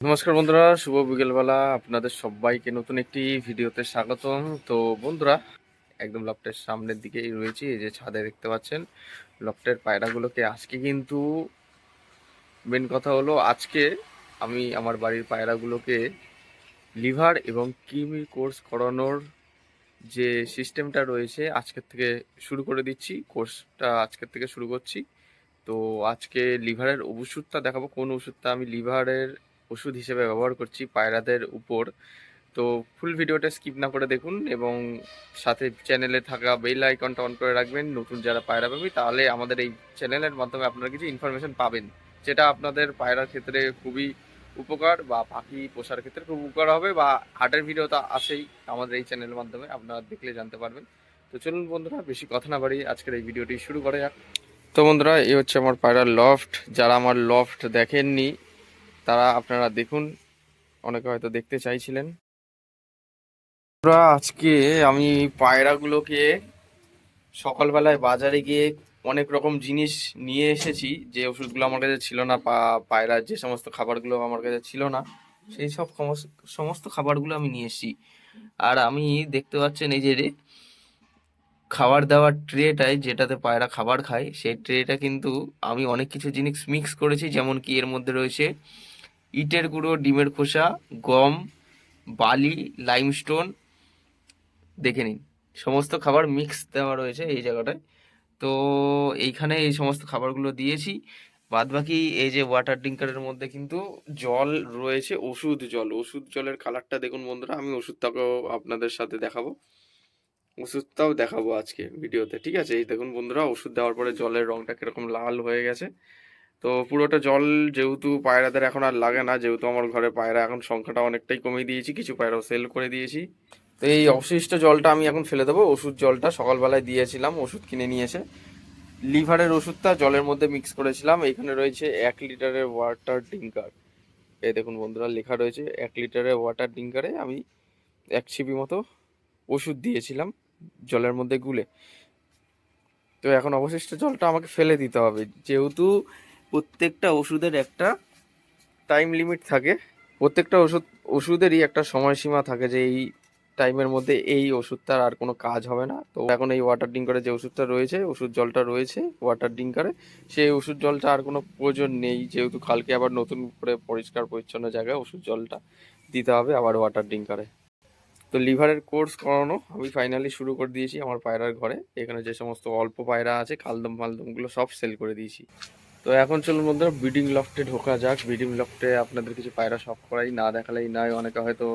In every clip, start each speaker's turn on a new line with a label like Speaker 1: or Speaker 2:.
Speaker 1: নমস্কার বন্ধুরা, শুভ বিকেলবেলা। আপনাদের সবাইকে নতুন একটি ভিডিওতে স্বাগতম। তো বন্ধুরা, একদম লফটের সামনের দিকেই রয়েছি, এই যে ছাদে দেখতে পাচ্ছেন, লফটের পায়রাগুলোকে। আজকে কিন্তু মেন কথা হলো, আজকে আমি আমার বাড়ির পায়রাগুলোকে লিভার এবং কিমি কোর্স করানোর যে সিস্টেমটা রয়েছে, আজকের থেকে শুরু করে দিচ্ছি। কোর্সটা আজকের থেকে শুরু করছি। তো আজকে লিভারের ওষুধটা দেখাবো। কোন ওষুধটা আমি লিভারের ওষুধ হিসেবে ব্যবহার করছি পায়রাদের উপর। তো ফুল ভিডিওটা স্কিপ না করে দেখুন এবং সাথে চ্যানেলে থাকা বেল আইকনটা অন করে রাখবেন। নতুন যারা পায়রা পাবি তাহলে আমাদের এই চ্যানেলের মাধ্যমে আপনারা কিছু ইনফরমেশন পাবেন, যেটা আপনাদের পায়রার ক্ষেত্রে খুবই উপকার বা পাখি পোষার ক্ষেত্রে খুব উপকার হবে বা হাটের ভিডিও তো আসেই আমাদের এই চ্যানেলের মাধ্যমে, আপনারা দেখলে জানতে পারবেন। তো চলুন বন্ধুরা, বেশি কথা না বাড়ি আজকের এই ভিডিওটি শুরু করা যাক। তো বন্ধুরা, এই হচ্ছে আমার পায়রার লফট যারা আমার লফট দেখেননি তারা আপনারা দেখুন। অনেকে হয়তো দেখতে চাইছিলেন। আজকে আমি পায়রাগুলোকে সকালবেলায় বাজারে গিয়ে অনেক রকম জিনিস নিয়ে এসেছি। যে ওষুধগুলো আমার কাছে ছিল না বা পায়রার যে সমস্ত খাবারগুলো আমার কাছে ছিল না, সেই সব সমস- সমস্ত খাবারগুলো আমি নিয়ে এসেছি। আর আমি দেখতে পাচ্ছেন এই যে খাবার দাবার ট্রেটায় যেটাতে পায়রা খাবার খায়, সেই ট্রেটা কিন্তু আমি অনেক কিছু জিনিস মিক্স করেছি। যেমন কি এর মধ্যে রয়েছে ইটের গুঁড়ো, ডিমের খোসা, গম, বালি লাইমস্টোন দেখে নিন। সমস্ত খাবার মিক্স দেওয়া রয়েছে এই জায়গাটায়। তো এইখানে এই সমস্ত খাবারগুলো দিয়েছি। বাদ বাকি এই যে ওয়াটার ড্রিঙ্কারের মধ্যে কিন্তু জল রয়েছে, ওষুধ জল। ওষুধ জলের কালারটা দেখুন বন্ধুরা, আমি ওষুধটাকেও আপনাদের সাথে দেখাবো। ওষুধটাও দেখাবো আজকে ভিডিওতে, ঠিক আছে? এই দেখুন বন্ধুরা, ওষুধ দেওয়ার পরে জলের রংটা কীরকম লাল হয়ে গেছে। তো পুরোটা জল যেহেতু পায়রাদের এখন আর লাগে না, যেহেতু আমার ঘরে পায়রা, এখন সংখ্যাটা অনেকটাই কমিয়ে দিয়েছি, কিছু পায়রাও সেল করে দিয়েছি। তো এই অবশিষ্ট জলটা আমি এখন ফেলে দেবো, ওষুধ জলটা সকালবেলায় দিয়েছিলাম, ওষুধ কিনে নিয়ে এসে। লিভারের ওষুধটা জলের মধ্যে মিক্স করেছিলাম, এখানে রয়েছে এক লিটারের ওয়াটার ডিঙ্কার এই দেখুন বন্ধুরা, লেখা রয়েছে এক লিটারের ওয়াটার ডিঙ্কারে আমি এক ছিপি মতো ওষুধ দিয়েছিলাম জলের মধ্যে গুলে। তো এখন অবশিষ্ট জলটা আমাকে ফেলে দিতে হবে, যেহেতু প্রত্যেকটা ওষুধের একটা টাইম লিমিট থাকে। প্রত্যেকটা ওষুধ, ওষুধেরই একটা সময়সীমা থাকে যে এই টাইমের মধ্যে এই ওষুধটার আর কোনো কাজ হবে না। তো এখন এই ওয়াটার ডিঙ্কারে যে ওষুধটা রয়েছে, ওষুধ জলটা রয়েছে ওয়াটার ডিঙ্কারে সেই ওষুধ জলটা আর কোনো প্রয়োজন নেই। যেহেতু কালকে আবার নতুন করে পরিষ্কার পরিচ্ছন্ন জায়গায় ওষুধ জলটা দিতে হবে আবার ওয়াটার ডিঙ্কারে তো লিভারের কোর্স করানো, আমি ফাইনালি শুরু করে দিয়েছি আমার পায়রার ঘরে। এখানে যে সমস্ত অল্প পায়রা আছে খালদম ফালদমগুলো সব সেল করে দিয়েছি। তো এখন চলুন বন্ধুরা ব্রিডিং লফটে ঢোকা যাক। ব্রিডিং লফটে আপনাদের কিছু পায়রা সব করাই, না দেখালেই নয় অনেকে হয়তো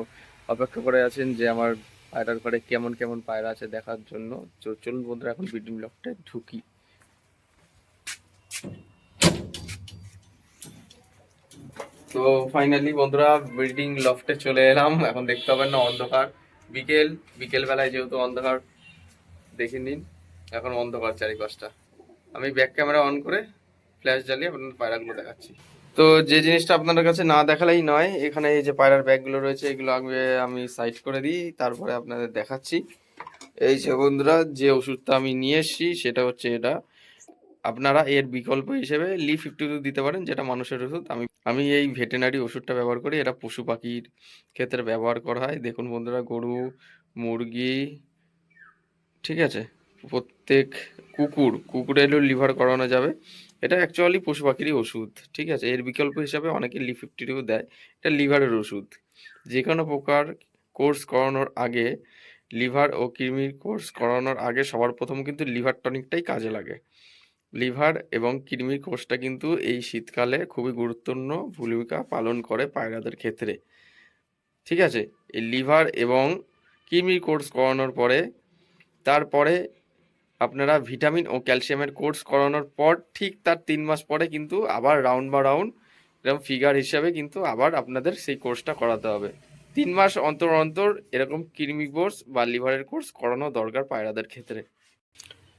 Speaker 1: অপেক্ষা করে আছেন যে আমার পায়রার ঘরে কেমন কেমন পায়রা আছে দেখার জন্য। তো চলুন বন্ধুরা, এখন ব্রিডিং লফটে ঢুকি। তো ফাইনালি বন্ধুরা ব্রিডিং লফটে চলে এলাম। এখন দেখতে পাবেন না, অন্ধকার। বিকেল বিকেল বেলায় যেহেতু অন্ধকার, দেখে নিন। এখন অন্ধকার চারিপাশটা। আমি ব্যাক ক্যামেরা অন করে ফ্ল্যাশ জ্বালিয়ে আপনাদের পায়রাগুলো দেখাচ্ছি। তো যে জিনিসটা আপনাদের কাছে না দেখালেই নয়, এখানে এই যে পায়রার ব্যাগগুলো রয়েছে, এগুলো আগে আমি সাইড করে দিই, তারপরে আপনাদের দেখাচ্ছি। এই যে বন্ধুরা, যে ওষুধটা আমি নিয়ে এসেছি, সেটা হচ্ছে এটা। আপনারা এর বিকল্প হিসেবে লি ফিফটি টু দিতে পারেন, যেটা মানুষের ওষুধ। আমি আমি এই ভেটেনারি ওষুধটা ব্যবহার করি, এটা পশু পাখির ক্ষেত্রে ব্যবহার করা হয়। দেখুন বন্ধুরা, গরু, মুরগি, ঠিক আছে? প্রত্যেক কুকুর, কুকুরেরও লিভার করানো যাবে। এটা অ্যাকচুয়ালি পশু পাখিরই ওষুধ, ঠিক আছে? এর বিকল্প হিসাবে অনেকে লি ফিফটি টু দেয়, এটা লিভারের ওষুধ। যে কোনো প্রকার কোর্স করানোর আগে, লিভার ও কৃমির কোর্স করানোর আগে সবার প্রথম কিন্তু লিভার টনিকটাই কাজে লাগে। লিভার এবং কৃমির কোর্সটা কিন্তু এই শীতকালে খুবই গুরুত্বপূর্ণ ভূমিকা পালন করে পায়রাদের ক্ষেত্রে। ঠিক আছে? এই লিভার এবং কৃমির কোর্স করানোর পরে, তারপরে আপনারা ভিটামিন ও ক্যালসিয়ামের কোর্স করানোর পর ঠিক তার তিন মাস পরে কিন্তু আবার রাউন্ড বা রাউন্ড এরকম ফিগার হিসাবে কিন্তু আবার আপনাদের সেই কোর্সটা করাতে হবে। তিন মাস অন্তর অন্তর এরকম কৃমি কোর্স বা লিভারের কোর্স করানো দরকার পায়রাদের ক্ষেত্রে।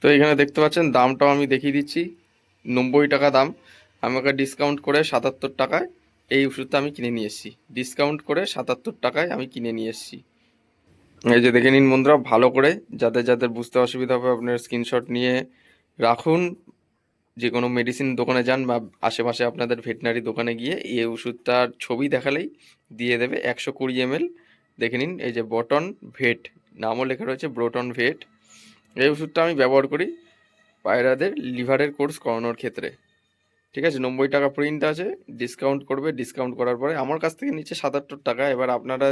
Speaker 1: তো এখানে দেখতে পাচ্ছেন, দামটাও আমি দেখিয়ে দিচ্ছি। নব্বই টাকা দাম। আমাকে ডিসকাউন্ট করে সাতাত্তর টাকায় এই ওষুধটা আমি কিনে নিয়ে এসেছি। ডিসকাউন্ট করে সাতাত্তর টাকায় আমি কিনে নিয়ে এসেছি। এই যে দেখে নিন বন্ধুরা, ভালো করে যাদের যাদের বুঝতে অসুবিধা হবে আপনার স্ক্রিনশট নিয়ে রাখুন। যে কোনো মেডিসিন দোকানে যান বা আশেপাশে আপনাদের ভেটেনারি দোকানে গিয়ে এই ওষুধটার ছবি দেখালেই দিয়ে দেবে একশো কুড়ি এমএল দেখে নিন, এই যে বটন ভেট নামও লেখা রয়েছে ব্রোটন ভেট এই ওষুধটা আমি ব্যবহার করি পায়রাদের লিভারের কোর্স করানোর ক্ষেত্রে। ঠিক আছে, নব্বই টাকা প্রিন্ট আছে ডিসকাউন্ট করবে। ডিসকাউন্ট করার পরে আমার কাছ থেকে নিচ্ছে সাতাত্তর টাকা। এবার আপনারা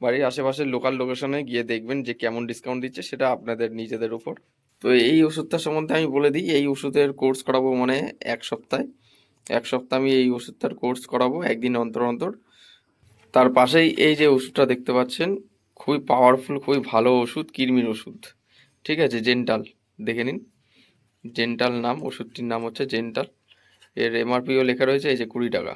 Speaker 1: বাড়ির আশেপাশের লোকাল লোকেশনে গিয়ে দেখবেন যে কেমন ডিসকাউন্ট দিচ্ছে, সেটা আপনাদের নিজেদের উপর। তো এই ওষুধটার সম্বন্ধে আমি বলে দিই, এই ওষুধের কোর্স করাবো মানে এক সপ্তাহে। এক সপ্তাহ আমি এই ওষুধটার কোর্স করাবো একদিন অন্তর অন্তর। তার পাশেই এই যে ওষুধটা দেখতে পাচ্ছেন, খুবই পাওয়ারফুল খুবই ভালো ওষুধ কিরমির ওষুধ। ঠিক আছে জেন্টাল দেখে নিন। জেন্টাল নাম, ওষুধটির নাম হচ্ছে জেন্টাল এর এমআরপিও লেখা রয়েছে, এই যে কুড়ি টাকা।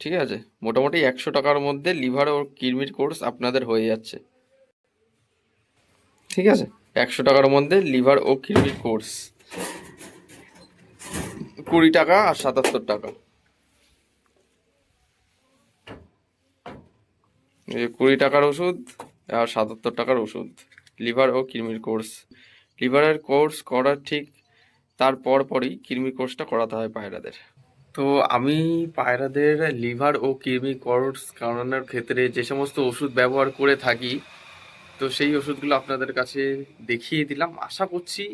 Speaker 1: ঠিক আছে? মোটামুটি একশো টাকার মধ্যে লিভার ও কিডনির কোর্স আপনাদের হয়ে যাচ্ছে। ঠিক আছে? একশো টাকার মধ্যে লিভার ও কিডনির কোর্স। কুড়ি টাকা আর সাতাত্তর টাকা। কুড়ি টাকার ওষুধ আর সাতাত্তর টাকার ওষুধ, লিভার ও কিডনির কোর্স। লিভারের কোর্স করার ঠিক তার পরপরই কৃমি কোর্সটা করাতে হয় পায়রাদের। তো আমি পায়রাদের লিভার ও কৃমি কোর্স করানোর ক্ষেত্রে যে সমস্ত ওষুধ ব্যবহার করে থাকি, তো সেই ওষুধগুলো আপনাদের কাছে দেখিয়ে দিলাম। আশা করছি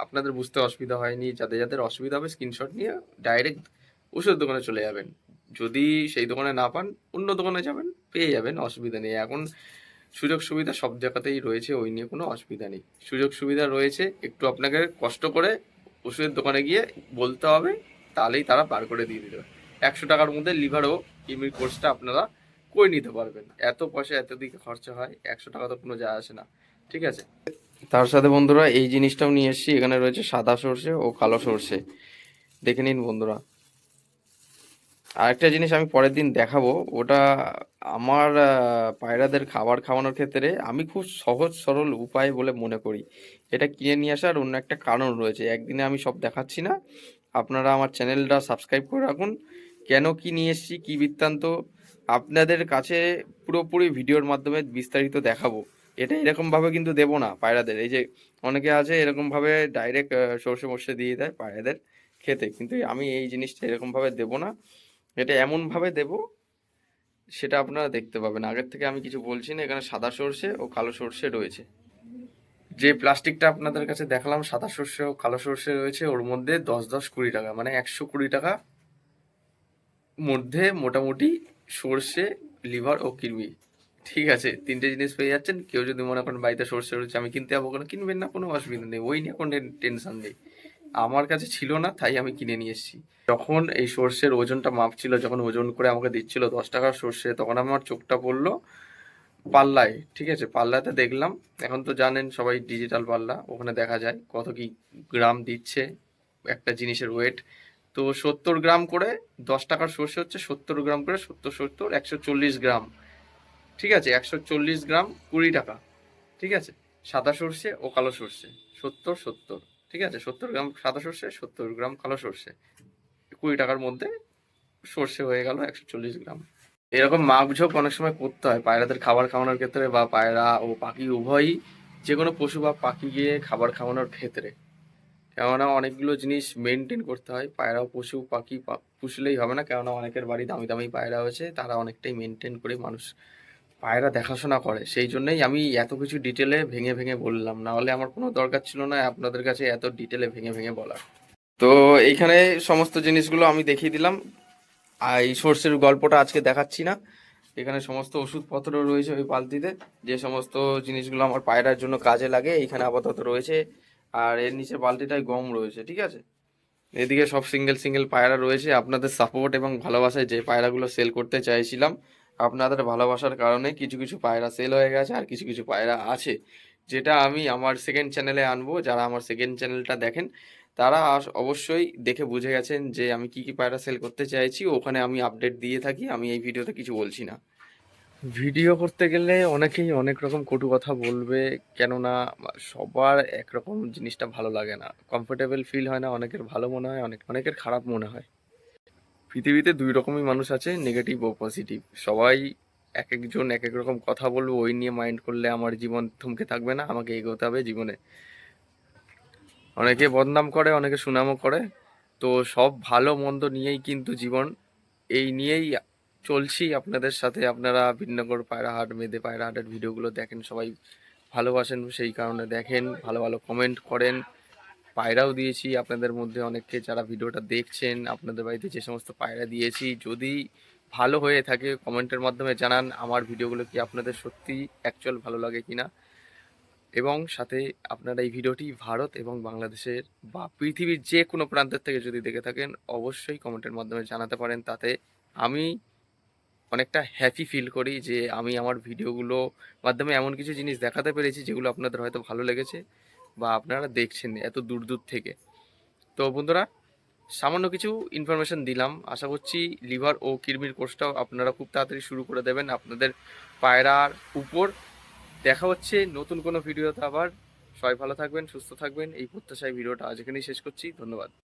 Speaker 1: আপনাদের বুঝতে অসুবিধা হয়নি। যাদের যাদের অসুবিধা হবে স্ক্রিনশট নিয়ে ডাইরেক্ট ওষুধ দোকানে চলে যাবেন। যদি সেই দোকানে না পান, অন্য দোকানে যাবেন, পেয়ে যাবেন, অসুবিধা নেই। এখন সুযোগ সুবিধা সব জায়গাতেই রয়েছে, ওই নিয়ে কোনো অসুবিধা নেই। সুযোগ সুবিধা রয়েছে, একটু আপনাকে কষ্ট করে ওষুধের দোকানে গিয়ে বলতে হবে তাহলেই তারা পার করে দিয়ে দিতে একশো টাকার মধ্যে লিভার ও কিমির কোর্সটা আপনারা করে নিতে পারবেন। এত পয়সা, এত দিকে খরচা হয়, একশো টাকা তো কোনো যায় আসে না। ঠিক আছে? তার সাথে বন্ধুরা, এই জিনিসটাও নিয়ে এসেছি। এখানে রয়েছে সাদা সর্ষে ও কালো সর্ষে। দেখে নিন বন্ধুরা। আরেকটা জিনিস আমি পরের দিন দেখাবো, ওটা আমার পায়রাদের খাবার খাওয়ানোর ক্ষেত্রে আমি খুব সহজ সরল উপায় বলে মনে করি। এটা কিনে নিয়ে আসার অন্য একটা কারণ রয়েছে, একদিনে আমি সব দেখাচ্ছি না। আপনারা আমার চ্যানেলটা সাবস্ক্রাইব করে রাখুন। কেন কি নিয়ে এসেছি, কী বৃত্তান্ত, আপনাদের কাছে পুরোপুরি ভিডিওর মাধ্যমে বিস্তারিত দেখাবো। এটা এরকমভাবে কিন্তু দেবো না পায়রাদের। এই যে অনেকে আছে, এরকমভাবে ডাইরেক্ট সর্ষে মর্ষে দিয়ে দেয় পায়রাদের খেতে। কিন্তু আমি এই জিনিসটা এরকমভাবে দেবো না। এটা এমনভাবে দেব, সেটা আপনারা দেখতে পাবেন। আগের থেকে আমি কিছু বলছি না, এখানে সাদা সর্ষে ও কালো সর্ষে রয়েছে। যে প্লাস্টিকটা আপনাদের কাছে দেখালাম, সাদা সর্ষে ও কালো সর্ষে রয়েছে, ওর মধ্যে দশ দশ কুড়ি টাকা মানে একশো কুড়ি টাকা মধ্যে মোটামুটি সর্ষে, লিভার ও কিরমি ঠিক আছে, তিনটে জিনিস পেয়ে যাচ্ছেন। কেউ যদি মনে করেন বাড়িতে সর্ষে রয়েছে, আমি কিনতে যাব কোনো? কিনবেন না, কোনো অসুবিধা নেই। ওই নিয়ে কোনো টেনশন নেই। আমার কাছে ছিল না, তাই আমি কিনে নিয়ে এসেছি। যখন এই সর্ষের ওজনটা মাপছিল, যখন ওজন করে আমাকে দিচ্ছিল দশ টাকার সর্ষে, তখন আমার চোখটা পড়ল পাল্লায়, ঠিক আছে? পাল্লাতে দেখলাম, এখন তো জানেন সবাই ডিজিটাল পাল্লা, ওখানে দেখা যায় কত কি গ্রাম দিচ্ছে, একটা জিনিসের ওয়েট তো সত্তর গ্রাম করে দশ টাকার সর্ষে হচ্ছে সত্তর গ্রাম করে সত্তর সত্তর, একশো চল্লিশ গ্রাম, ঠিক আছে? একশো চল্লিশ গ্রাম কুড়ি টাকা, ঠিক আছে? সাদা সর্ষে ও কালো সর্ষে, সত্তর সত্তর। ঠিক আছে? সত্তর গ্রাম সাদা সর্ষে, সত্তর গ্রাম কালো সর্ষে। কুড়ি টাকার মধ্যে সর্ষে হয়ে গেল একশো চল্লিশ গ্রাম। এরকম মাপঝোপ অনেক সময় করতে হয়। পায়রাদের খাবার খাওয়ানোর ক্ষেত্রে বা পায়রা ও পাখি উভয়ই যে কোনো পশু বা পাখিকে খাবার খাওয়ানোর ক্ষেত্রে। কেননা অনেকগুলো জিনিস মেনটেন করতে হয়। পায়রা পশু, পাখি পুষলেই হবে না। কেননা অনেকের বাড়ি দামি দামি পায়রা হয়েছে। তারা অনেকটাই মেনটেন করে মানুষ পায়রা দেখাশোনা করে, সেই জন্যই আমি এত কিছু ডিটেলে ভেঙে ভেঙে বললাম। না হলে আমার কোনো দরকার ছিল না আপনাদের কাছে এত ডিটেলে ভেঙে ভেঙে বলার। তো এইখানে সমস্ত জিনিসগুলো আমি দেখিয়ে দিলাম। আর এই সর্ষের গল্পটা আজকে দেখাচ্ছি না। এখানে সমস্ত ওষুধপত্র রয়েছে ওই বালতিতে। যে সমস্ত জিনিসগুলো আমার পায়রার জন্য কাজে লাগে, এইখানে আপাতত রয়েছে। আর এর নিচে বালতিটায় গম রয়েছে, ঠিক আছে? এদিকে সব সিঙ্গেল সিঙ্গেল পায়রা রয়েছে। আপনাদের সাপোর্ট এবং ভালোবাসায় যে পায়রাগুলো সেল করতে চাইছিলাম আপনাদের ভালোবাসার কারণে কিছু কিছু পায়রা সেল হয়ে গেছে আর কিছু কিছু পায়রা আছে। যেটা আমি আমার সেকেন্ড চ্যানেলে আনব, যারা আমার সেকেন্ড চ্যানেলটা দেখেন, তারা অবশ্যই দেখে বুঝে গেছেন যে আমি কি কি পায়রা সেল করতে চাইছি। ওখানে আমি আপডেট দিয়ে থাকি, আমি এই ভিডিওতে কিছু বলছি না। ভিডিও করতে গেলে অনেকেই অনেক রকম কটু কথা বলবে, কেননা সবার একরকম জিনিসটা ভালো লাগে না। কমফোর্টেবল ফিল হয় না, অনেকের ভালো মনে হয়, অনেক অনেকের খারাপ মনে হয়। পৃথিবীতে দুই রকমই মানুষ আছে নেগেটিভ ও পজিটিভ সবাই এক একজন এক এক রকম কথা বলব, ওই নিয়ে মাইন্ড করলে আমার জীবন থমকে থাকবে না, আমাকে এগোতে হবে জীবনে। অনেকে বদনাম করে, অনেকে সুনামও করে। তো সব ভালো মন্দ নিয়েই কিন্তু জীবন, এই নিয়েই চলছি। আপনাদের সাথে আপনারা বিনগর পায়রাহাট মেদে পায়রাহাটের ভিডিওগুলো দেখেন, সবাই ভালোবাসেন, সেই কারণে দেখেন, ভালো ভালো কমেন্ট করেন। পায়রাও দিয়েছি, আপনাদের মধ্যে অনেককে যারা ভিডিওটা দেখছেন, আপনাদের বাড়িতে যে সমস্ত পায়রা দিয়েছি, যদি ভালো হয়ে থাকে কমেন্টের মাধ্যমে জানান আমার ভিডিওগুলো কি আপনাদের সত্যি অ্যাকচুয়াল ভালো লাগে কি না এবং সাথে আপনারা এই ভিডিওটি ভারত এবং বাংলাদেশের বা পৃথিবীর যে কোনো প্রান্তের থেকে যদি দেখে থাকেন, অবশ্যই কমেন্টের মাধ্যমে জানাতে পারেন। তাতে আমি অনেকটা হ্যাপি ফিল করি যে আমি আমার ভিডিওগুলো মাধ্যমে এমন কিছু জিনিস দেখাতে পেরেছি যেগুলো আপনাদের হয়তো ভালো লেগেছে। বা আপনারা দেখছেন এত দূর দূর থেকে। তো বন্ধুরা, সামান্য কিছু ইনফরমেশান দিলাম। আশা করছি লিভার ও কিডনির কোর্সটাও আপনারা খুব তাড়াতাড়ি শুরু করে দেবেন। আপনাদের পায়রার উপর দেখা হচ্ছে নতুন কোনো ভিডিওতে আবার। সবাই ভালো থাকবেন, সুস্থ থাকবেন। এই প্রত্যাশায় ভিডিওটা আজ এখানেই শেষ করছি। ধন্যবাদ।